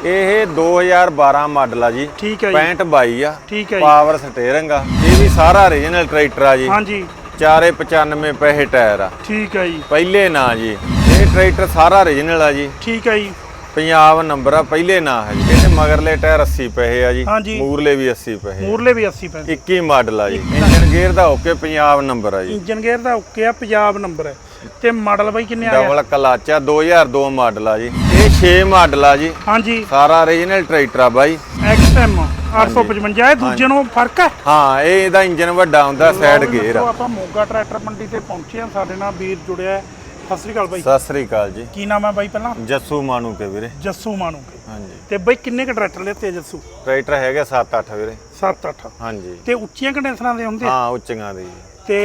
ਇਹ 2012 ਮਾਡਲ ਆ ਜੀ ਠੀਕ ਹੈ ਜੀ 65 22 ਆ ਠੀਕ ਹੈ ਜੀ ਪਾਵਰ ਸਟੀਅਰਿੰਗ ਆ ਇਹ ਵੀ ਸਾਰਾ ਓਰੀਜਨਲ ਟਰੈਕਟਰ ਆ ਜੀ ਹਾਂਜੀ ਚਾਰੇ 95 ਪੈਸੇ ਟਾਇਰ ਆ ਠੀਕ ਹੈ ਜੀ ਪਹਿਲੇ ਨਾਂ ਜੀ ਇਹ ਟਰੈਕਟਰ ਸਾਰਾ ਓਰੀਜਨਲ ਆ ਜੀ ਠੀਕ ਹੈ ਜੀ ਪੰਜਾਬ ਨੰਬਰ ਆ ਪਹਿਲੇ ਨਾਂ ਹੈ ਜੀ ਇਹਦੇ ਮਗਰਲੇ ਟਾਇਰ 80 ਪੈਸੇ ਆ ਜੀ। ਮੂਰਲੇ ਵੀ 80 ਪੈਸੇ ਮੂਰਲੇ ਵੀ 80 ਪੈਸੇ 21 ਮਾਡਲ ਆ ਜੀ ਇੰਜਨ ਗੇਅਰ ਦਾ ਓਕੇ ਪੰਜਾਬ ਨੰਬਰ ਆ ਜੀ ਇੰਜਨ ਗੇਅਰ ਦਾ ਓਕੇ ਆ ਪੰਜਾਬ ਨੰਬਰ ਹੈ ਤੇ ਮਾਡਲ ਬਾਈ ਕਿੰਨੇ ਆ ਡਬਲ ਕਲਾਚਾ 2002 ਮਾਡਲ ਆ ਜੀ ਇਹ 6 ਮਾਡਲ ਆ ਜੀ। ਹਾਂਜੀ। ਸਾਰਾ ਓਰੀਜਨਲ ਟਰੈਕਟਰ ਆ ਬਾਈ। XM 855 ਇਹ ਦੂਜੇ ਨੂੰ ਫ਼ਰਕ ਹੈ? ਹਾਂ ਇਹ ਇਹਦਾ ਇੰਜਨ ਵੱਡਾ ਹੁੰਦਾ ਸਾਈਡ ਗੇਅਰ ਆ। ਆਪਾਂ ਮੋਗਾ ਟਰੈਕਟਰ ਮੰਡੀ ਤੇ ਪਹੁੰਚੇ ਆ ਸਾਡੇ ਨਾਲ ਵੀਰ ਜੁੜਿਆ ਹੈ। ਸਤਿ ਸ੍ਰੀ ਅਕਾਲ ਬਾਈ। ਸਤਿ ਸ੍ਰੀ ਅਕਾਲ ਜੀ। ਕੀ ਨਾਮ ਹੈ ਬਾਈ ਪਹਿਲਾਂ? ਜੱਸੂ ਮਾਨੂ ਕੇ ਵੀਰੇ। ਜੱਸੂ ਮਾਨੂ ਹਾਂਜੀ। ਤੇ ਬਾਈ ਕਿੰਨੇ ਕ ਟਰੈਕਟਰ ਲਿੱਤੇ ਜੱਸੂ? ਟਰੈਕਟਰ ਹੈਗਾ 7-8 ਵੀਰੇ। 7-8 ਹਾਂਜੀ। ਤੇ ਉੱਚੀਆਂ ਕੰਡੈਂਸਰਾਂ ਦੇ ਹੁੰਦੇ? ਹਾਂ ਉੱਚੀਆਂ ਦੇ ਤੇ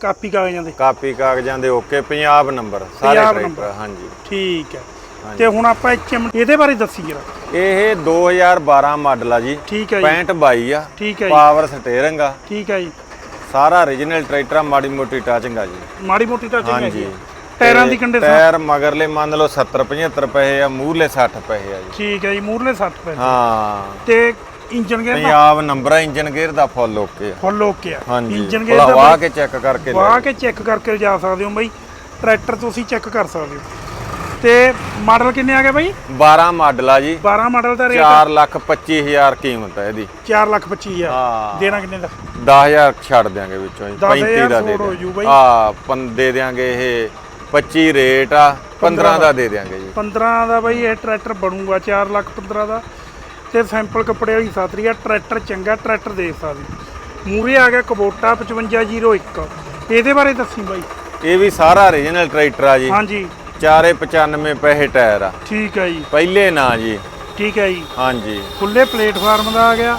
ਕਾਪੀ ਕਾਗਜ਼ਾਂ ਦੇ? ਕਾਪੀ ਕਾਗਜ਼ਾਂ ਦੇ ਓਕੇ ਪੰਜਾਬ ਨੰਬਰ ਸਾਰੇ ਟਰੈਕਟਰ ਹਾਂਜੀ। ਠੀਕ ਹੈ। ਤੇ ਹੁਣ ਆਪਾਂ HM ਇਹਦੇ ਬਾਰੇ ਦੱਸੀ ਜਰਾ। ਇਹ 2012 ਮਾਡਲ ਆ ਜੀ। ਠੀਕ ਹੈ ਜੀ। 65 22 ਆ। ਠੀਕ ਹੈ ਜੀ। ਪਾਵਰ ਸਟੀਅਰਿੰਗ ਆ। ਠੀਕ ਹੈ ਜੀ। ਸਾਰਾ ਓਰੀਜਨਲ ਟਰੈਕਟਰ ਆ ਮਾੜੀ ਮੋਟੀ ਟਾਚਿੰਗ ਆ ਜੀ। ਮਾੜੀ ਮੋਟੀ ਤਾਂ ਚੰਗੀ ਹਾਂਜੀ। ਹੈ ਟਾਇਰਾਂ ਦੀ ਕੰਡੀਸ਼ਨ ਟਾਇਰ ਮਗਰਲੇ ਮੰਨ ਲਓ 70 75 ਪੈਸੇ ਆ ਮੂਹਰਲੇ 60 ਪੈਸੇ ਆ ਜੀ। ਠੀਕ ਹੈ ਜੀ ਮੂਰਲੇ 60 ਪੈਸੇ ਹਾਂ। ਤੇ ਇੰਜਨ ਗੇਅਰ ਦਾ ਪੰਜਾਬ ਨੰਬਰ ਆ ਇੰਜਨ ਗੇਅਰ ਦਾ ਫੁੱਲ ਓਕੇ ਆ। ਫੁੱਲ ਓਕੇ ਆ। ਹਾਂਜੀ। ਇੰਜਨ ਗੇਅਰ ਦਾ ਵਾਹ ਕੇ ਚੈੱਕ ਕਰਕੇ ਵਾਹ ਕੇ ਚੈੱਕ ਕਰਕੇ ਜਾ ਸਕਦੇ ਹੋ ਬਾਈ। ਟਰੈਕਟਰ ਤੁਸੀਂ ਚੈੱਕ ਕਰ ਸਕਦੇ ਹੋ। ਤੇ ਮਾਡਲ ਕਿੰਨੇ ਆ ਗਏ ਬਾਈ? 12 ਮਾਡਲ ਆ ਜੀ। 12 ਮਾਡਲ ਦਾ ਰੇਟ? 4 ਲੱਖ 25 ਹਜ਼ਾਰ ਕੀਮਤ ਹੈ ਇਹਦੀ। 4 ਲੱਖ 25 ਆ ਹਾਂ। ਦੇਣਾ ਕਿੰਨੇ ਦਾ? 10000 ਛੱਡ ਦਿਆਂਗੇ ਵਿੱਚੋਂ ਜੀ 10,000 35 ਦਾ ਦੇ ਛੋੜ ਹੋ ਜੂ। ਬਾਈ। ਹਾਂ ਪੰ ਦੇ ਦਿਆਂਗੇ ਇਹ 25 ਰੇਟ ਆ 15 ਦਾ। ਦੇ ਦਿਆਂਗੇ ਜੀ। 15 ਦਾ ਬਾਈ ਇਹ ਟਰੈਕਟਰ ਬਣੂਗਾ 4 ਲੱਖ 15 ਦਾ। ਤੇ ਸੈਂਪਲ ਕੱਪੜੇ ਵਾਲੀ ਸਾਤਰੀ ਆ ਟਰੈਕਟਰ ਚੰਗਾ ਟਰੈਕਟਰ ਦੇਖ ਸਕਦੇ ਮੂਰੇ ਆ ਗਿਆ ਕਬੋਟਾ 5501 ਇਹਦੇ ਬਾਰੇ ਦੱਸੀ ਬਾਈ। ਇਹ ਵੀ ਸਾਰਾ ਓਰੀਜਨਲ ਟਰੈਕਟਰ ਆ ਜੀ। ਹਾਂਜੀ। ਚਾਰੇ 95 ਪੈਸੇ ਟਾਇਰ ਆ। ਠੀਕ ਹੈ ਜੀ। ਪਹਿਲੇ ਨਾਂ ਜੀ। ਠੀਕ ਹੈ ਜੀ। ਹਾਂਜੀ। ਖੁੱਲੇ ਪਲੇਟਫਾਰਮ ਦਾ ਆ ਗਿਆ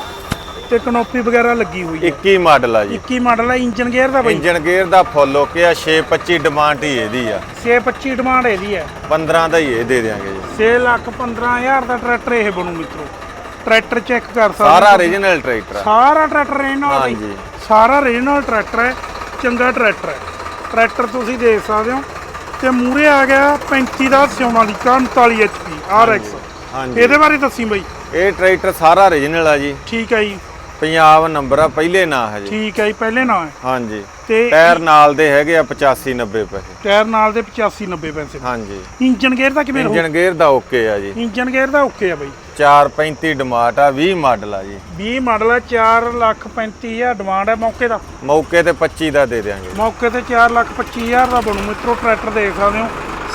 ਤੇ ਕਨੋਪੀ ਵਗੈਰਾ ਲੱਗੀ ਹੋਈ ਹੈ। 21 ਮਾਡਲ ਆ ਜੀ। 21 ਮਾਡਲ ਹੈ ਇੰਜਨ ਗੇਅਰ ਦਾ ਬਾਈ? ਇੰਜਨ ਗੇਅਰ ਦਾ ਫੁੱਲ ਓਕੇ ਆ 625 ਡਿਮਾਂਡ ਹੀ ਇਹਦੀ ਆ। 625 ਡਿਮਾਂਡ ਇਹਦੀ ਹੈ। 15 ਦਾ ਹੀ ਇਹ ਦੇ ਦਿਆਂਗੇ ਜੀ। 6 ਲੱਖ 15000 ਦਾ ਟਰੈਕਟਰ ਇਹ ਬਣੂ ਮਿੱਤਰੋ। ਟਰੈਕਟਰ ਚੈੱਕ ਕਰ ਸਕਦੇ ਸਾਰਾ। ਓਰੀਜਨਲ ਟਰੈਕਟਰ ਆ। ਸਾਰਾ ਟਰੈਕਟਰ ਦਾ ਹਾਂਜੀ। ਸਾਰਾ ਰੀਜਨਲ ਟਰੈਕਟਰ ਹੈ ਚੰਗਾ ਟਰੈਕਟਰ ਹੈ। ਟਰੈਕਟਰ ਤੁਸੀਂ ਦੇਖ ਸਕਦੇ ਹੋ। ਤੇ ਮੂਰੇ ਆ ਗਿਆ 35 ਦਾ ਸੋਨਾਲੀਕਾ 39 HP RX ਹਾਂਜੀ ਇਹਦੇ ਬਾਰੇ ਦੱਸੀ ਬਈ। ਇਹ ਟਰੈਕਟਰ ਸਾਰਾ ਓਰੀਜਨਲ ਆ ਜੀ। ਠੀਕ ਹੈ ਜੀ। ਪੰਜਾਬ ਨੰਬਰ ਆ ਪਹਿਲੇ ਨਾਂ ਹੈ ਜੀ। ਠੀਕ ਹੈ ਜੀ ਪਹਿਲੇ ਨਾਂ ਹੈ। ਹਾਂਜੀ। ਤੇ ਟਾਇਰ ਨਾਲ ਦੇ ਹੈਗੇ ਆ 85 90 ਪੈਸੇ। ਟਾਇਰ ਨਾਲ ਦੇ 85 90 ਪੈਸੇ। ਹਾਂਜੀ। ਇੰਜਨ ਗੇਅਰ ਦਾ ਕਿਵੇਂ ਰਹੂ? ਇੰਜਨ ਗੇਅਰ ਦਾ ਓਕੇ ਆ ਜੀ। ਇੰਜਨ ਗੇਅਰ ਦਾ ਓਕੇ ਆ ਬਈ। 435 ਡਿਮਾਂਡ ਆ 20 ਮਾਡਲ ਆ ਜੀ। 20 ਮਾਡਲ ਹੈ 4 ਲੱਖ 35000 ਡਿਮਾਂਡ ਹੈ ਮੌਕੇ ਦਾ। ਮੌਕੇ ਤੇ 25 ਦਾ ਦੇ ਦਿਆਂਗੇ। ਮੌਕੇ ਤੇ 4 ਲੱਖ 25000 ਦਾ ਬਣੂ। ਮਿੱਤਰੋ ਟਰੈਕਟਰ ਦੇਖ ਸਕਦੇ ਹੋ।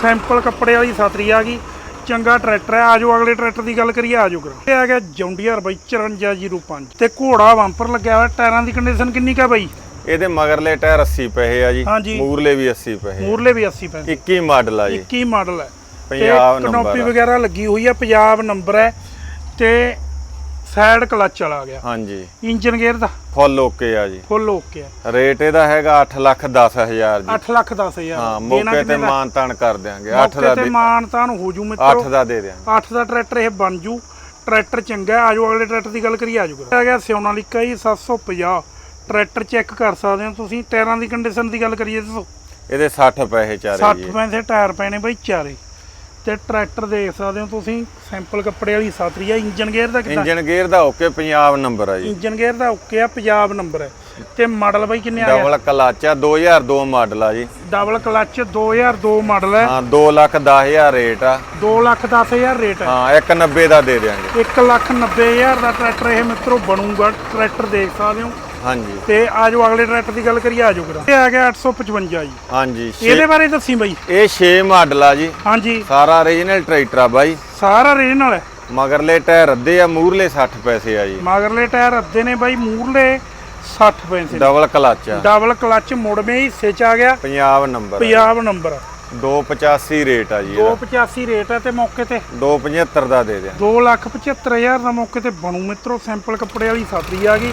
ਸੈਂਪਲ ਕੱਪੜੇ ਵਾਲੀ ਸਾਤਰੀ ਆ ਗਈ। ਚੰਗਾ ਟਰੈਕਟਰ ਹੈ ਆਜੋ ਅਗਲੇ ਟਰੈਕਟਰ ਦੀ ਗੱਲ ਕਰੀਏ ਆਜੋ ਕਰੋ ਇਹ ਆ ਗਿਆ ਜੌਂਡੀਅਰ ਬਾਈ 5405 ਤੇ ਘੋੜਾ ਬੰਪਰ ਲੱਗਿਆ ਹੋਇਆ ਟਾਇਰਾਂ ਦੀ ਕੰਡੀਸ਼ਨ ਕਿੰਨੀ ਕਾ ਬਾਈ? ਇਹਦੇ ਮਗਰਲੇ ਟਾਇਰ 80 ਪੈਸੇ ਆ ਜੀ। ਮੂਰਲੇ ਵੀ 80 ਪੈਸੇ ਮੂਰਲੇ ਵੀ 80 ਪੈਸੇ 21 ਮਾਡਲ ਆ ਜੀ। 21 ਮਾਡਲ ਹੈ। ਪੰਜਾਬ ਨੰਬਰ ਕਨੋਪੀ ਆ। ਵਗੈਰਾ ਲੱਗੀ ਹੋਈ ਹੈ ਪੰਜਾਬ ਨੰਬਰ ਹੈ। ਤੇ ਸਾਈਡ ਕਲਚ ਵਾਲਾ ਆ ਗਿਆ। ਹਾਂਜੀ। ਇੰਜਨ ਗੇਅਰ ਦਾ? ਫੁੱਲ ਓਕੇ ਆ ਜੀ। ਫੁੱਲ ਓਕੇ ਹੈ ਰੇਟ ਇਹਦਾ ਹੈਗਾ 8 ਲੱਖ 10 ਹਜ਼ਾਰ ਜੀ। 8 ਲੱਖ 10000 ਹਾਂ ਮੌਕੇ ਤੇ ਮਾਨ ਤਾਨ ਕਰ ਦਿਆਂਗੇ। 8 ਮੌਕੇ ਦਾ ਤੇ ਦੇ ਮਾਨ ਤਾਨ ਹੋ ਜੂ 8 ਮਿੱਤਰੋ ਦਾ ਦੇ ਦਿਆਂਗੇ। 8 ਦਾ ਟਰੈਕਟਰ ਇਹ ਬਣ ਜੂ। ਟਰੈਕਟਰ ਚੰਗਾ ਆਜੋ ਅਗਲੇ ਟਰੈਕਟਰ ਦੀ ਗੱਲ ਕਰੀਏ ਆਜੋ ਆ ਗਿਆ ਸੋਨਾਲੀਕਾ ਜੀ 750 ਟਰੈਕਟਰ ਚੈੱਕ ਕਰ ਸਕਦੇ ਹੋ ਤੁਸੀਂ। ਟਾਇਰਾਂ ਦੀ ਕੰਡੀਸ਼ਨ ਦੀ ਗੱਲ ਕਰੀਏ ਦੱਸੋ। ਇਹਦੇ 60 ਪੈਸੇ ਚਾਰੇ 60 ਜੀ। ਪੈਸੇ ਟਾਇਰ ਪਏ ਨੇ ਬਾਈ ਚਾਰੇ। ਤੇ ਟਰੈਕਟਰ ਦੇਖ ਸਕਦੇ ਹੋ ਤੁਸੀਂ ਸੈਂਪਲ ਕੱਪੜੇ ਵਾਲੀ ਸਾਤਰੀ ਆ ਇੰਜਨ ਗੇਅਰ ਦਾ ਕਿੱਦਾਂ? ਇੰਜਨ ਗੇਅਰ ਦਾ ਓਕੇ ਪੰਜਾਬ ਨੰਬਰ ਆ ਜੀ। ਇੰਜਨ ਗੇਅਰ ਦਾ ਓਕੇ ਆ ਪੰਜਾਬ ਨੰਬਰ ਹੈ। ਤੇ ਮਾਡਲ ਬਾਈ ਕਿੰਨੇ ਆ ਗਿਆ ਡਬਲ ਕਲਾਚਾ 2002 ਮਾਡਲ ਆ ਜੀ। ਡਬਲ ਕਲਚ 2002 ਮਾਡਲ ਹੈ। ਹਾਂ 2 ਲੱਖ 10 ਹਜ਼ਾਰ ਰੇਟ ਆ। 2 ਲੱਖ 10000 ਰੇਟ ਹੈ। ਹਾਂ 190 ਦਾ ਦੇ ਦਿਆਂਗੇ। 1 ਲੱਖ 90000 ਦਾ ਟਰੈਕਟਰ ਇਹ ਮਿੱਤਰੋ ਬਣੂਗਾ। ਟਰੈਕਟਰ ਦੇਖ ਸਕਦੇ ਹੋ। ਹਾਂਜੀ। ਤੇ ਆਜੋ ਅਗਲੇ ਟਰੈਕਟਰ ਦੀ ਗੱਲ ਕਰੀਏ ਆਜੋ ਕਰਾਂ ਇਹ ਆ ਗਿਆ 855 ਜੀ। ਹਾਂਜੀ ਇਹਦੇ ਬਾਰੇ ਦੱਸੀ ਬਾਈ। ਇਹ 6 ਮਾਡਲ ਆ ਜੀ। ਹਾਂਜੀ। ਸਾਰਾ ਓਰੀਜਨਲ ਟਰੈਕਟਰ ਆ ਬਾਈ। ਸਾਰਾ ਰੀਜਨਲ ਹੈ। ਮਗਰਲੇ ਟਾਇਰ ਅੱਧੇ ਆ ਮੂਰਲੇ 60 ਪੈਸੇ ਆ ਜੀ। ਮਗਰਲੇ ਟਾਇਰ ਅੱਧੇ ਨੇ ਬਾਈ ਮੂਰਲੇ 60 ਪੈਸੇ ਡਬਲ ਕਲਚ ਆ। ਡਬਲ ਕਲਚ ਮੁੜਵੇਂ ਹਿੱਸੇ ਚ ਆ ਗਿਆ। Punjab number Punjab number 285 rate ਆ ਜੀ ਇਹਦਾ। 285 ਰੇਟ ਹੈ ਤੇ ਮੌਕੇ ਤੇ। 275 ਦਾ ਦੇ ਦਿਆਂ। 275000 ਦਾ ਮੌਕੇ ਤੇ ਬਣੂ ਮਿੱਤਰੋ। ਸੈਂਪਲ ਕੱਪੜੇ ਵਾਲੀ ਸਾਤਰੀ ਆ ਗਈ।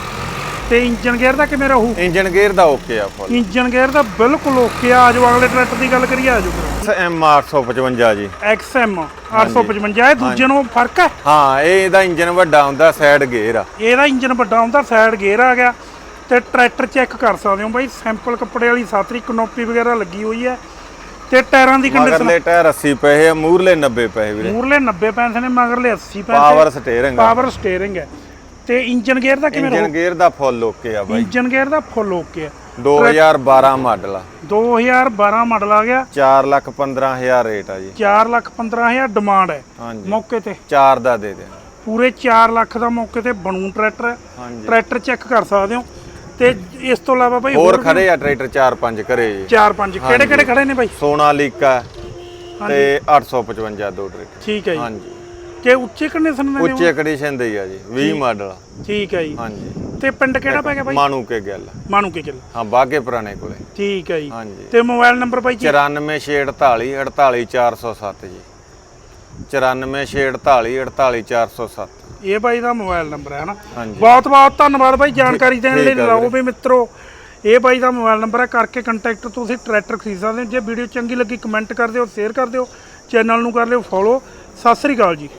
ਤੇ ਇੰਜਨ ਗੇਅਰ ਦਾ ਕਿਵੇਂ ਰਹੂ? ਇੰਜਨ ਗੇਅਰ ਦਾ ਓਕੇ ਆ ਫੁੱਲ ਇੰਜਨ ਗੇਅਰ ਦਾ ਬਿਲਕੁਲ ਓਕੇ ਆ। ਆਜੋ ਅਗਲੇ ਟਰੈਕਟਰ ਦੀ ਗੱਲ ਕਰੀਏ ਆਜੋ ਐਮ 855 ਜੀ। XM 855 ਇਹ ਦੂਜੇ ਨੂੰ ਫ਼ਰਕ ਹੈ? ਹਾਂ ਇਹ ਇਹਦਾ ਇੰਜਨ ਵੱਡਾ ਹੁੰਦਾ ਸਾਈਡ ਗੇਅਰ ਆ। ਇਹਦਾ ਇੰਜਨ ਵੱਡਾ ਹੁੰਦਾ ਸਾਈਡ ਗੇਅਰ ਆ ਗਿਆ। ਤੇ ਟਰੈਕਟਰ ਚੈੱਕ ਕਰ ਸਕਦੇ ਹੋ ਬਾਈ ਸੈਂਪਲ ਕੱਪੜੇ ਵਾਲੀ ਸਾਤਰੀ ਕਨੋਪੀ ਵਗੈਰਾ ਲੱਗੀ ਹੋਈ ਹੈ। ਤੇ ਟਾਇਰਾਂ ਦੀ ਕੰਡੀਸ਼ਨ ਮਗਰਲੇ ਟਾਇਰ 80 ਪੈਸੇ ਆ ਮੂਰਲੇ 90 ਪੈਸੇ ਵੀਰੇ। ਮੂਰਲੇ 90 ਪੈਸੇ ਨੇ ਮਗਰਲੇ 80 ਪੈਸੇ ਪਾਵਰ ਸਟੀਅਰਿੰਗ ਪਾਵਰ ਸਟੀਅਰਿੰਗ ਹੈ। ਤੇ ਇੰਜਨ ਗੇਅਰ ਦਾ ਕਿਵੇਂ ਇੰਜਨ ਗੇਅਰ ਦਾ ਫੁੱਲ ਓਕੇ ਆ ਬਾਈ। ਇੰਜਨ ਗੇਅਰ ਦਾ ਫੁੱਲ ਓਕੇ ਆ। 2012 ਮਾਡਲ ਆ। 2012 ਮਾਡਲ ਆ ਗਿਆ। 4 ਲੱਖ 15000 ਰੇਟ ਆ ਜੀ। 4 ਲੱਖ 15000 ਡਿਮਾਂਡ ਹੈ। ਮੌਕੇ ਤੇ। 4 ਦਾ ਦੇ ਦੇ ਪੂਰੇ 4 ਲੱਖ ਦਾ ਮੌਕੇ ਤੇ ਬਣੂ ਟਰੈਕਟਰ। ਟਰੈਕਟਰ ਚੈੱਕ ਕਰ ਸਕਦੇ ਹੋ। ਤੇ ਇਸ ਤੋਂ ਇਲਾਵਾ ਬਾਈ ਹੋਰ ਖੜੇ ਆ ਟਰੈਕਟਰ 4-5 ਘਰੇ ਜੀ। 4-5 ਕਿਹੜੇ ਕਿਹੜੇ ਖੜੇ ਨੇ ਬਾਈ? ਸੋਨਾਲੀਕਾ ਤੇ 855 ਦੋ ਟਰੈਕਟਰ। ਠੀਕ ਹੈ ਜੀ। ਹਾਂਜੀ। ਕਿ ਉੱਚੇ ਕੰਡੀਸ਼ਨ ਦੇ? ਉੱਚੇ ਕੰਡੀਸ਼ਨ ਦੇ ਹੀ ਆ ਜੀ 20 ਮਾਡਲ ਠੀਕ ਹੈ ਜੀ। ਹਾਂਜੀ। ਤੇ ਪਿੰਡ ਕਿਹੜਾ ਪੈ ਗਿਆ ਬਾਈ? ਮਾਨੂ ਕੇ ਗੱਲ। ਮਾਨੂ ਕੇ ਕਿੱਲਾ ਹਾਂ ਬਾਗੇ ਪੁਰਾਣੇ ਕੋਲੇ। ਠੀਕ ਹੈ ਜੀ। ਹਾਂਜੀ। ਤੇ ਮੋਬਾਈਲ ਨੰਬਰ ਬਾਈ ਜੀ? 94648 48407 ਜੀ। 94648 48407 ਇਹ ਬਾਈ ਦਾ ਮੋਬਾਈਲ ਨੰਬਰ ਹੈ ਹਨਾ ਬਹੁਤ ਬਹੁਤ ਧੰਨਵਾਦ ਬਾਈ ਜਾਣਕਾਰੀ ਦੇਣ ਲਈ ਲਾਓ ਵੀ ਮਿੱਤਰੋ। ਇਹ ਬਾਈ ਦਾ ਮੋਬਾਈਲ ਨੰਬਰ ਹੈ ਕਰਕੇ ਕੰਟੈਕਟ ਤੁਸੀਂ ਟਰੈਕਟਰ ਖਰੀਦ ਸਕਦੇ ਹੋ। ਜੇ ਵੀਡੀਓ ਚੰਗੀ ਲੱਗੀ ਕਮੈਂਟ ਕਰ ਦਿਓ ਸ਼ੇਅਰ ਕਰ ਦਿਓ। ਚੈਨਲ ਨੂੰ ਕਰ ਲਿਓ ਫੋਲੋ ਸਤਿ ਸ੍ਰੀ ਅਕਾਲ ਜੀ।